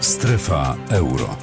Strefa euro.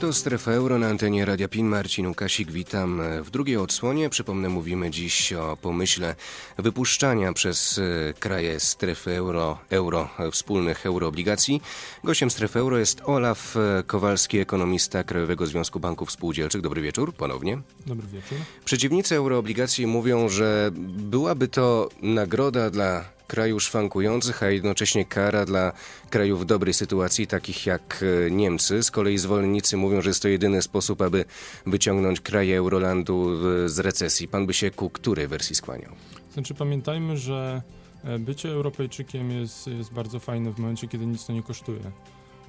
To Strefa Euro na antenie Radia PIN. Marcin Łukasik, witam w drugiej odsłonie. Przypomnę, mówimy dziś o pomyśle wypuszczania przez e, kraje strefy euro, euro e, wspólnych euroobligacji. Gościem Strefy Euro jest Olaf e, Kowalski, ekonomista Krajowego Związku Banków Spółdzielczych. Dobry wieczór, ponownie. Dobry wieczór. Przeciwnicy euroobligacji mówią, że byłaby to nagroda dla krajów szwankujących, a jednocześnie kara dla krajów w dobrej sytuacji, takich jak e, Niemcy. Z kolei zwolennicy mówią, że jest to jedyny sposób, aby wyciągnąć kraje Eurolandu z recesji. Pan by się ku której wersji skłaniał? Znaczy pamiętajmy, że e, bycie Europejczykiem jest, jest bardzo fajne w momencie, kiedy nic to nie kosztuje.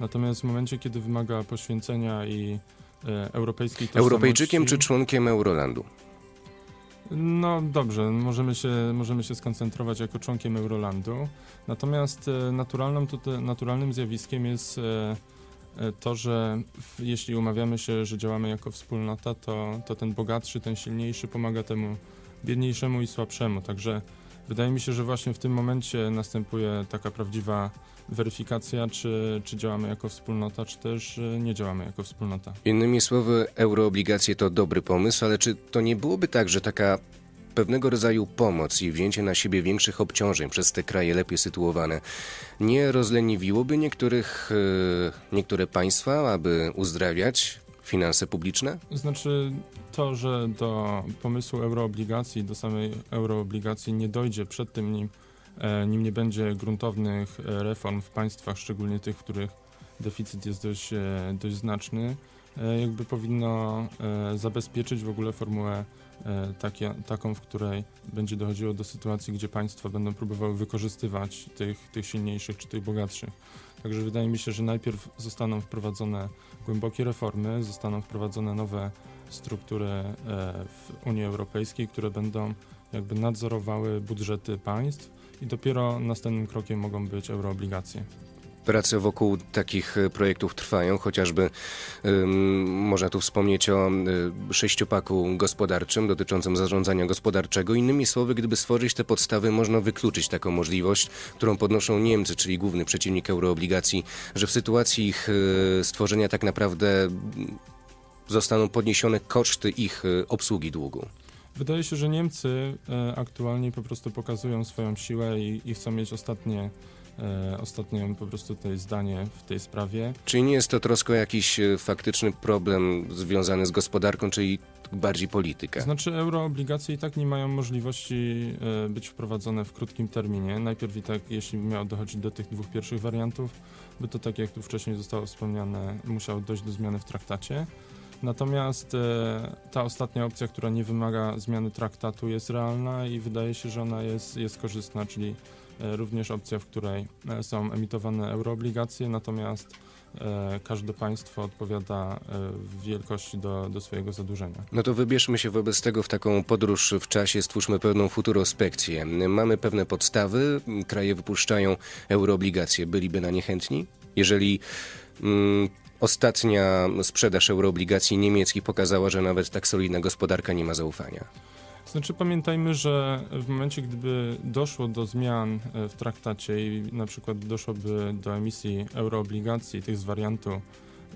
Natomiast w momencie, kiedy wymaga poświęcenia i e, europejskiej tożsamości... Europejczykiem czy członkiem Eurolandu? No dobrze, możemy się, możemy się skoncentrować jako członkiem Eurolandu. Natomiast e, naturalną, tutaj, naturalnym zjawiskiem jest e, e, to, że jeśli umawiamy się, że działamy jako wspólnota, to, to ten bogatszy, ten silniejszy pomaga temu biedniejszemu i słabszemu. Także wydaje mi się, że właśnie w tym momencie następuje taka prawdziwa weryfikacja, czy, czy działamy jako wspólnota, czy też e, nie działamy jako wspólnota. Innymi słowy, euroobligacje to dobry pomysł, ale czy to nie byłoby tak, że taka pewnego rodzaju pomoc i wzięcie na siebie większych obciążeń przez te kraje lepiej sytuowane nie rozleniwiłoby niektórych, e, niektóre państwa, aby uzdrawiać finanse publiczne? Znaczy to, że do pomysłu euroobligacji, do samej euroobligacji nie dojdzie przed tym, nim, e, nim nie będzie gruntownych e, reform w państwach, szczególnie tych, w których deficyt jest dość, e, dość znaczny, jakby powinno zabezpieczyć w ogóle formułę takie, taką, w której będzie dochodziło do sytuacji, gdzie państwa będą próbowały wykorzystywać tych, tych silniejszych czy tych bogatszych. Także wydaje mi się, że najpierw zostaną wprowadzone głębokie reformy, zostaną wprowadzone nowe struktury e, w Unii Europejskiej, które będą jakby nadzorowały budżety państw i dopiero następnym krokiem mogą być euroobligacje. Prace wokół takich e, projektów trwają, chociażby ym, można tu wspomnieć o y, sześciopaku gospodarczym dotyczącym zarządzania gospodarczego. Innymi słowy, gdyby stworzyć te podstawy, można wykluczyć taką możliwość, którą podnoszą Niemcy, czyli główny przeciwnik euroobligacji, że w sytuacji ich y, stworzenia tak naprawdę mm, zostaną podniesione koszty ich y, obsługi długu. Wydaje się, że Niemcy e, aktualnie po prostu pokazują swoją siłę i, i chcą mieć ostatnie, e, ostatnie po prostu tutaj zdanie w tej sprawie. Czyli nie jest to troszkę jakiś y, faktyczny problem związany z gospodarką, czyli bardziej polityka? Znaczy euroobligacje i tak nie mają możliwości e, być wprowadzone w krótkim terminie. Najpierw i tak, jeśli miało dochodzić do tych dwóch pierwszych wariantów, by to tak jak tu wcześniej zostało wspomniane, musiało dojść do zmiany w traktacie. Natomiast e, ta ostatnia opcja, która nie wymaga zmiany traktatu jest realna i wydaje się, że ona jest, jest korzystna, czyli e, również opcja, w której e, są emitowane euroobligacje, natomiast e, każde państwo odpowiada e, w wielkości do, do swojego zadłużenia. No to wybierzmy się wobec tego w taką podróż w czasie, stwórzmy pewną futurospekcję. Mamy pewne podstawy, kraje wypuszczają euroobligacje. Byliby na nie chętni? Jeżeli mm, ostatnia sprzedaż euroobligacji niemieckich pokazała, że nawet tak solidna gospodarka nie ma zaufania. Znaczy pamiętajmy, że w momencie, gdyby doszło do zmian e, w traktacie i na przykład doszłoby do emisji euroobligacji, tych z wariantu,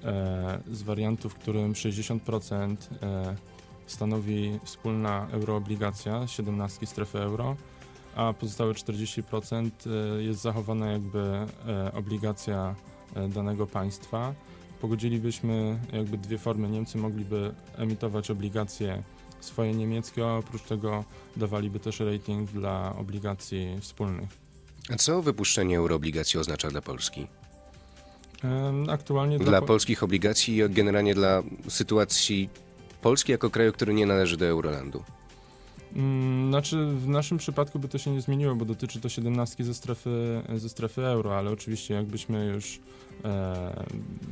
e, z wariantu, w którym 60% e, stanowi wspólna euroobligacja 17 strefy euro, a pozostałe 40% e, jest zachowana jakby obligacja danego państwa. Pogodzilibyśmy jakby dwie formy. Niemcy mogliby emitować obligacje swoje niemieckie, a oprócz tego dawaliby też rating dla obligacji wspólnych. A co wypuszczenie euroobligacji oznacza dla Polski? Aktualnie Dla po- polskich obligacji i generalnie dla sytuacji Polski jako kraju, który nie należy do Eurolandu. Znaczy w naszym przypadku by to się nie zmieniło, bo dotyczy to 17 ze strefy, ze strefy euro, ale oczywiście jakbyśmy już e,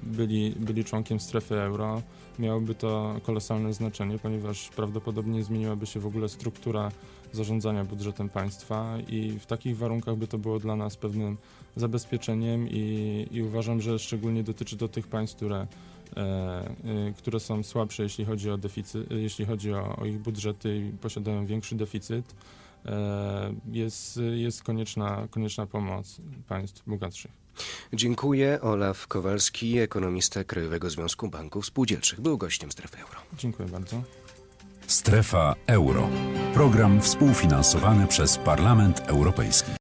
byli, byli członkiem strefy euro, miałoby to kolosalne znaczenie, ponieważ prawdopodobnie zmieniłaby się w ogóle struktura zarządzania budżetem państwa i w takich warunkach by to było dla nas pewnym zabezpieczeniem i, i uważam, że szczególnie dotyczy to tych państw, które E, e, które są słabsze, jeśli chodzi o, deficyt, jeśli chodzi o, o ich budżety i posiadają większy deficyt, e, jest, jest konieczna, konieczna pomoc państw bogatszych. Dziękuję. Olaf Kowalski, ekonomista Krajowego Związku Banków Spółdzielczych, był gościem Strefy Euro. Dziękuję bardzo. Strefa Euro. Program współfinansowany przez Parlament Europejski.